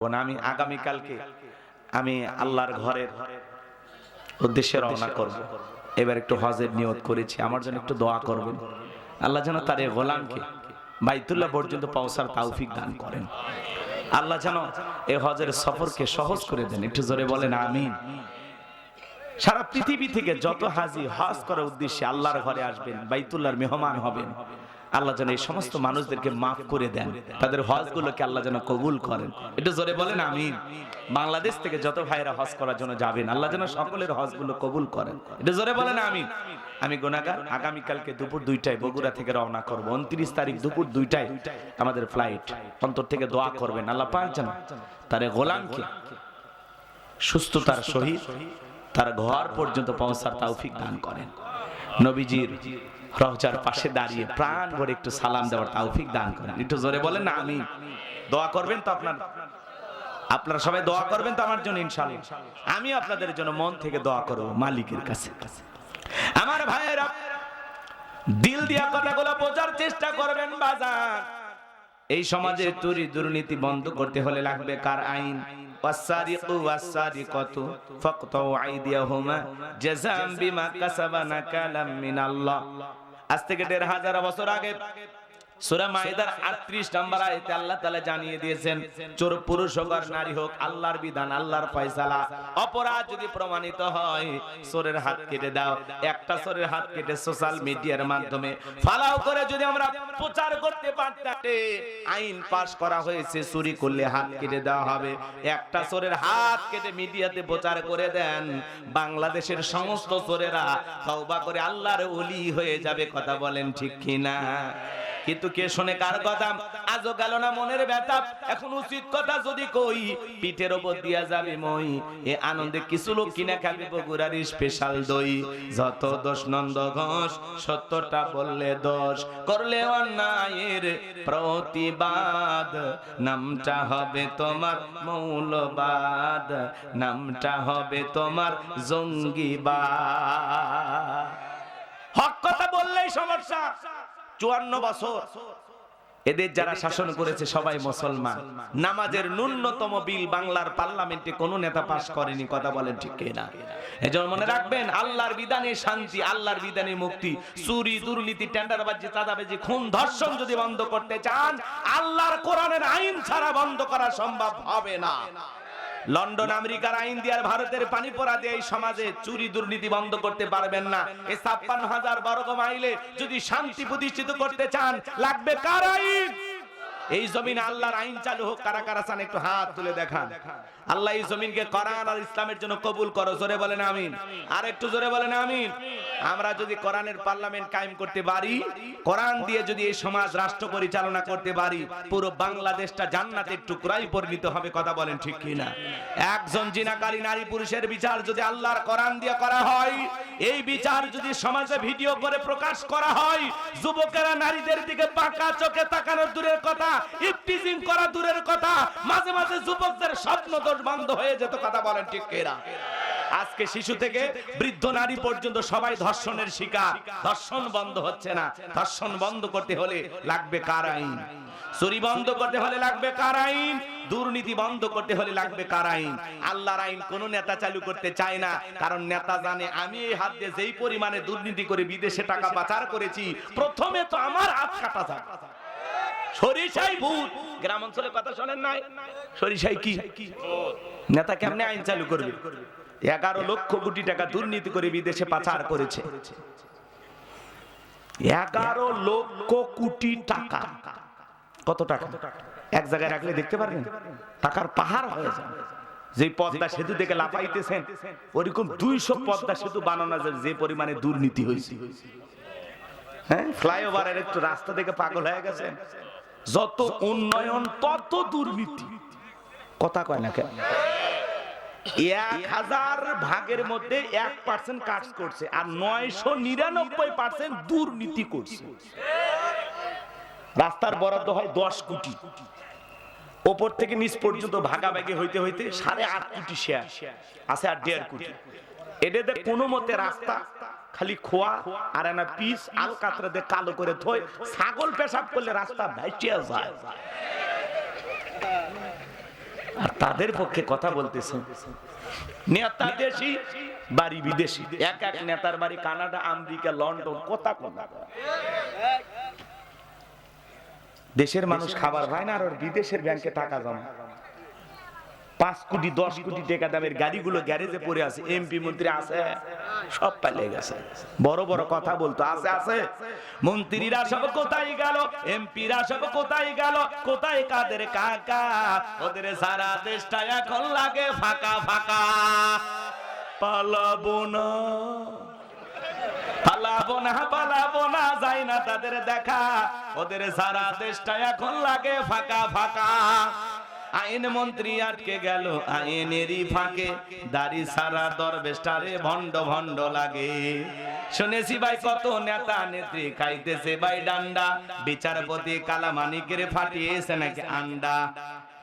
আমি আগামীকালকে আমি আল্লাহর ঘরের উদ্দেশ্যে রওনা করব। এবার একটু হজের নিয়ত করেছি, আমার জন্য একটু দোয়া করবেন। আল্লাহ যেন তার এই গোলামকে বাইতুল্লাহ পর্যন্ত পৌঁছার তাওফিক দান করেন। আল্লাহ যেন এই হজের সফরকে সহজ করে দেন। একটু জোরে বলেন, আমিন। সারা পৃথিবী থেকে যত হাজি হজ করার উদ্দেশ্যে আল্লাহর ঘরে আসবেন, বাইতুল্লাহর মেহমান হবেন। আল্লাহ যেন এই সমস্ত মানুষদেরকে মাফ করে দেন। তাদের হজগুলোকে আল্লাহ যেন কবুল করেন। একটু জোরে বলেন আমিন। বাংলাদেশ থেকে যত ভাইরা হজ করার জন্য যাবেন, আল্লাহ যেন সকলের হজগুলো কবুল করেন। একটু জোরে বলেন আমিন। আমি গোনাগার আগামীকালকে দুপুর দুইটায় বগুড়া থেকে রওনা করব। উনত্রিশ তারিখ দুপুর দুইটায় আমাদের ফ্লাইট অন্তর থেকে দোয়া করবেন। আল্লাহ পাক যেন তার গোলামকে সুস্থতার সহিত তার ঘর পর্যন্ত পৌঁছার তৌফিক দান করেন। নবীজির রহজার পাশে দাঁড়িয়ে প্রাণ ভরে একটু সালাম দেওয়ার তৌফিক দান করেন। একটু জোরে বলেন না আমি দোয়া করবেন তো আপনার আপনারা সবাই দোয়া করবেন তো আমার জন্য ইনশাআল্লাহ। আমি আপনাদের জন্য মন থেকে দোয়া করব মালিকের কাছে। আমার ভাইয়েরা, দিল দিয়া কথাগুলো বোঝার চেষ্টা করবেন বাজার। এই সমাজে চুরি দুর্নীতি বন্ধ করতে হলে লাগবে কার আইন? ওয়াসারিকু ওয়াসারিকাতু ফাকতাউ আইদিয়াহুমা জাযাম বিমা কাসাবা নাকালাম মিনাল্লাহ আজ থেকে দেড় হাজার বছর আগে সূরা 38 নম্বর আয়াতে আল্লাহ তাআলা জানিয়ে দিয়েছেন, চোর, পুরুষ হোক আর নারী হোক, আল্লাহর বিধান, আল্লাহর অপরাধ যদি প্রমাণিত হয়, চোরের হাত কেটে দাও। একটা চোরের হাত কেটে সোশ্যাল মিডিয়ার মাধ্যমে। ফালাও করে যদি আমরা প্রচার করতে আইন পাশ করা হয়েছে, চুরি করলে হাত কেটে দেওয়া হবে। একটা চোরের হাত কেটে মিডিয়াতে প্রচার করে দেন, বাংলাদেশের সমস্ত চোরেরা তওবা করে আল্লাহর ওলি হয়ে যাবে, কথা বলেন ঠিক কিনা? কিন্তু কে শোনে কার কথা? আজও গেল না মনের ব্যথা। এখন উচিত কথা যদি কই, পিঠের ওপর দিয়া যাবে মই। এ আনন্দে কিছু লোক কিনা খাবে বগুড়ার স্পেশাল দই। যত দোষ নন্দ ঘোষ, সত্যটা বললে দোষ। করলে অন্যায়ের প্রতিবাদ। নামটা হবে তোমার মৌলবাদ। নামটা হবে তোমার জঙ্গিবাদ। হক কথা বললেই সমস্যা। চুয়ান্ন বছর। এদের যারা শাসন করেছে সবাই মুসলমান। নামাজের ন্যূনতম বিল বাংলার পার্লামেন্টে কোন নেতা পাস করেনি কথা বলেন ঠিক না এজন্য মনে রাখবেন আল্লাহর বিধানে শান্তি আল্লাহর বিধানে মুক্তি। চুরি দুর্নীতি টেন্ডারবাজি চাঁদাবাজি খুন ধর্ষণ যদি বন্ধ করতে চান আল্লাহর কোরআনের আইন ছাড়া বন্ধ করা সম্ভব হবে না। লন্ডন আমেরিকার আইন দিয়ে ভারতের পানি দিয়ে এই সমাজে চুরি, দুর্নীতি বন্ধ করতে পারবেন না। এই ছাপ্পান্ন হাজার বর্গ মাইলে যদি শান্তি প্রতিষ্ঠিত করতে চান, লাগবে কার আইন? এই জমিনে আল্লাহর আইন চালু হোক, কারা কারা চান একটু হাত তুলে দেখান। আল্লাহ এই জমিনকে কোরআন আর ইসলামের জন্য কবুল করো, জোরে বলেন আমিন। আর একটু জোরে বলেন আমিন। আমরা যদি কোরআনের পার্লামেন্ট কায়েম করতে পারি, কোরআন দিয়ে যদি এই সমাজ রাষ্ট্র পরিচালনা করতে পারি, পুরো বাংলাদেশটা জান্নাতের টুকরাই পরিণত হবে, কথা বলেন ঠিক কিনা? একজন জিনাকারী নারী পুরুষের বিচার যদি আল্লাহর কোরআন দিয়ে করা হয়, এই বিচার যদি সমাজে ভিডিও করে প্রকাশ করা হয়, যুবকেরা নারীদের দিকে পাকা চোখে তাকানো দূরের কথা ইফটিজিং করা দূরের কথা। মাঝে মাঝে যুবকদের স্বপ্ন দোষ বন্ধ হয়ে যেত, কথা বলেন ঠিক কিনা? আজকে শিশু থেকে বৃদ্ধ নারী পর্যন্ত সবাই ধর্ষণের শিকার। ধর্ষণ বন্ধ হচ্ছে না। ধর্ষণ বন্ধ করতে হলে লাগবে কার আইন? চুরি বন্ধ করতে হলে লাগবে কার আইন? দুর্নীতি বন্ধ করতে হলে লাগবে কার আইন? আল্লাহর আইন কোন নেতা চালু করতে চায় না। কারণ নেতা জানে, আমি এই হাত দিয়ে যেই পরিমাণে দুর্নীতি করে বিদেশে টাকা পাচার করেছি, প্রথমে তো আমার হাত কাটা যাবে। সরিষাই ভূত গ্রাম অঞ্চলে কথা শোনেন নাই? সরিষাই কি? নেতা কেমনে আইন চালু করবে? এগারো লক্ষ কোটি টাকা দুর্নীতি করে বিদেশে পাচার করেছে। এগারো লক্ষ কোটি টাকা। কত টাকা? এক জায়গায় রাখলে দেখতে পারবেন? টাকার পাহাড় হয়ে যায়। যে পদ্মা সেতু থেকে লাফাইতেছেন, ওরকম দুইশো পদ্মা সেতু বানানো যে পরিমাণে দুর্নীতি হয়েছে। হ্যাঁ? ফ্লাইওভারের একটু রাস্তা থেকে পাগল হয়ে গেছেন। যত উন্নয়ন, তত দুর্নীতি। কথা কয় না কেন? এক হাজার ভাগের মধ্যে এক পার্সেন্ট কাজ করছে আর নয়শো নিরানব্বই পার্সেন্ট দুর্নীতি করছে। রাস্তার বরাদ্দ হয় দশ কোটি। ওপর থেকে নিচ পর্যন্ত ভাগাভাগি হইতে হইতে সাড়ে আট কোটি শেয়ার আছে আর দেড় কোটি। এটাতে কোনো মতে রাস্তা। খালি খোয়া আর একটা পিস আল কাতরা দিয়ে কালো করে থই, ছাগল পেশাব করলে রাস্তা ভাইচিয়া যায়। আর তাদের পক্ষে কথা বলতেছে। নেতা দেশি, বাড়ি বিদেশি। এক এক নেতার বাড়ি কানাডা, আমেরিকা, লন্ডন, কথা কথা। দেশের মানুষ খাবার পায় না আর বিদেশের ব্যাংকে টাকা জমা। পাঁচ কোটি, দশ কোটি টাকা দামের গাড়িগুলো গ্যারেজে পড়ে আছে, এমপি মন্ত্রী আছে, সব পালে গেছে। বড় বড় কথা বলতো, আছে আছে। মন্ত্রীরা সব কোথায় গেল, এমপিরা সব কোথায় গেল, কোথায় কাদের কাকা? ওদের সারা দেশটা এখন লাগে ফাঁকা ফাঁকা। পালাবো না। পালাবো না পালাবো না, যাই না তাদের দেখা। ওদের সারা দেশটা এখন লাগে ফাঁকা ফাঁকা। আইন মন্ত্রী আটকে গেল, আইনেরই ফাঁকে। দাড়ি সারা দরবেশটারে ভণ্ড ভণ্ড লাগে। শুনেছি ভাই, কত নেতা নেত্রী খাইতেছে ভাই ডান্ডা। বিচারপতি কালামানিকের ফাটিয়েছে নাকি আন্ডা?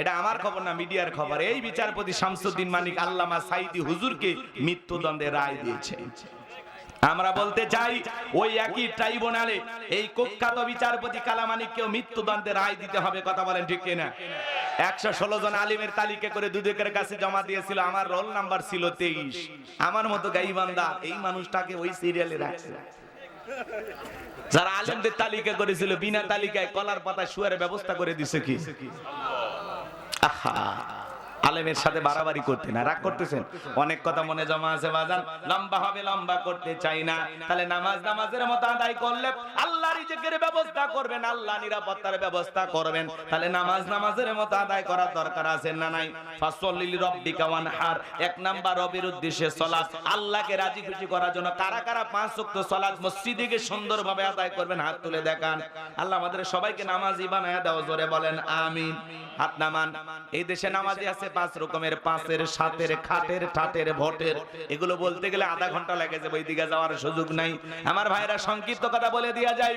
এটা আমার খবর না, মিডিয়ার খবর। এই বিচারপতি শামসুদ্দিন মানিক আল্লামা সাইদি হুজুরকে মৃত্যুদণ্ডে রায় দিয়েছে। আমরা বলতে চাই, ওই একই ট্রাইব্যুনালে এই কুখ্যাত বিচারপতি কালামানিককেও মৃত্যুদণ্ডে রায় দিতে হবে, কথা বলেন ঠিক কিনা? একশো ষোলো জন আলিমের তালিকা করে দুদকের কাছে জমা দিয়েছিল। আমার রোল নাম্বার ছিল তেইশ। আমার মতো গাইবান্দা এই মানুষটাকে ওই সিরিয়ালে রাখছে। যারা তালিকা করেছিল, বিনা তালিকায় কলার পাতা শুয়ার ব্যবস্থা করে দিছে কি? আহা, আলেমের সাথে বাড়াবাড়ি করতে না, রাগ করতেছেন? অনেক কথা মনে জমা আছে, বাজান। লম্বা হবে, লম্বা করতে চাই না। তাহলে নামাজ নামাজের মতো আদায় করলে আল্লাহ রিজেকের ব্যবস্থা করবেন, আল্লাহ নিরাপত্তার ব্যবস্থা করবেন। তাহলে নামাজ নামাজের মতো আদায় করার দরকার আছে না নাই? ফাসলিল রব্বিকা এক নাম্বার রবের উদ্দেশ্যে আল্লাহকে রাজি খুশি করার জন্য কারা কারা পাঁচ সুন্দরভাবে আদায় করবেন, হাত তুলে দেখান। আল্লাহ আমাদের সবাইকে দাও, জোরে বলেন, আমিন। হাত নামান। এই দেশে নামাজি আছে পাঁচ রকমের, পাঁচের, সাতের, খাটের, ঠাটের, ভোটের। এগুলো বলতে গেলে আধা ঘণ্টা লাগে যাবে, ওইদিকে যাওয়ার সুযোগ নাই। আমার ভাইরা সংক্ষিপ্ত কথা বলে দিয়া যায়।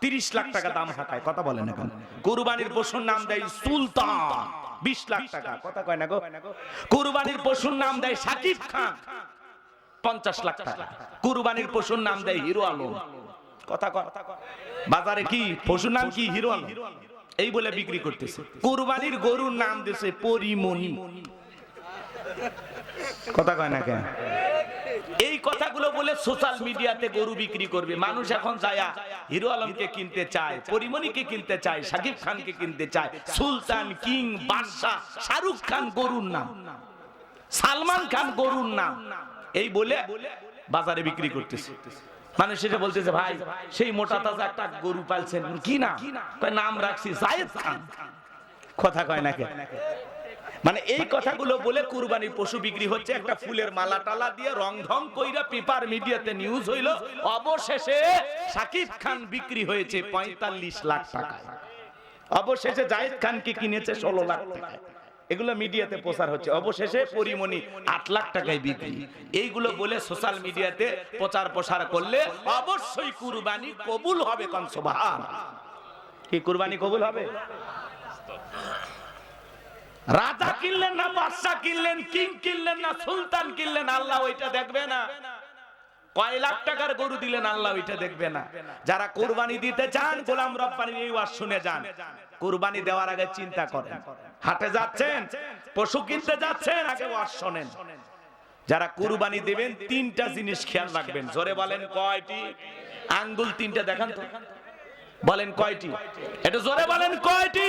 তিরিশ লাখ টাকা দাম হাঁকায় কথা বলেন এখন। কুরবানির পশুর নাম দেয় সুলতান। বিশ লাখ টাকা। কথা কয় না গো? কুরবানির পশুর নাম দেয় সাকিব খান। পঞ্চাশ লাখ টাকা। কুরবানির পশুর নাম দেয় হিরো আলম। কথা কয়। বাজারে কি? পশুর নাম কি? হিরো আলম। এই বলে বিক্রি করতেছে। কুরবানির গরুর নাম দিয়েছে পরিমণি। কথা কয় না কেন? এই কথাগুলো বলে সোশ্যাল মিডিয়াতে গরু বিক্রি করবে। মানুষ এখন যায় হিরো আলমকে কিনতে চায়, পরিমণিকে কিনতে চায় সাকিব খানকে কিনতে চায়, সুলতান, কিং, বাদশাহ, শাহরুখ খান গরুর নাম, সালমান খান গরুর নাম। এই বলে বাজারে বিক্রি করতেছে। মানুষ সেটা বলতেছে, ভাই, সেই মোটা তাজা একটা গরু পালছেন, কি না নাম রাখছি জায়েদ খান। কথা কয় নাকি মানে এই কথাগুলো বলে কুরবানির পশু বিক্রি হচ্ছে একটা ফুলের মালা টালা দিয়ে রং ঢং কইরা পেপার মিডিয়াতে নিউজ হইল। অবশেষে সাকিব খান বিক্রি হয়েছে পঁয়তাল্লিশ লাখ টাকায়। অবশেষে জায়েদ খানকে কিনেছে ষোলো লাখ টাকায়। এগুলো মিডিয়াতে প্রচার হচ্ছে। অবশেষে পরিমণি আট লাখ টাকায় বিক্রি। এইগুলো বলে সোশ্যাল মিডিয়াতে প্রচার প্রসার করলে অবশ্যই কুরবানি কবুল হবে কনসভার কি কুরবানি কবুল হবে? রাজা কিনলেন না বাদশা কিনলেন, কিং কিনলেন না, সুলতান কিনলেন, আল্লাহ ওইটা দেখবে না। কয় লাখ টাকার গরু দিলেন, আল্লাহ ওইটা দেখবে না। যারা কুরবানি দিতে চান, গোলাম রব্বানি এই শুনে যান। কুরবানি দেওয়ার আগে চিন্তা করেন। হাটে যাচ্ছেন, পশু কিনতে যাচ্ছেন, আগে ওয়াজ শোনেন। যারা কুরবানি দিবেন, তিনটা জিনিস খেয়াল রাখবেন। জোরে বলেন কয়টি? আঙ্গুল তিনটা দেখান তো। বলেন কয়টি? এটা জোরে বলেন কয়টি?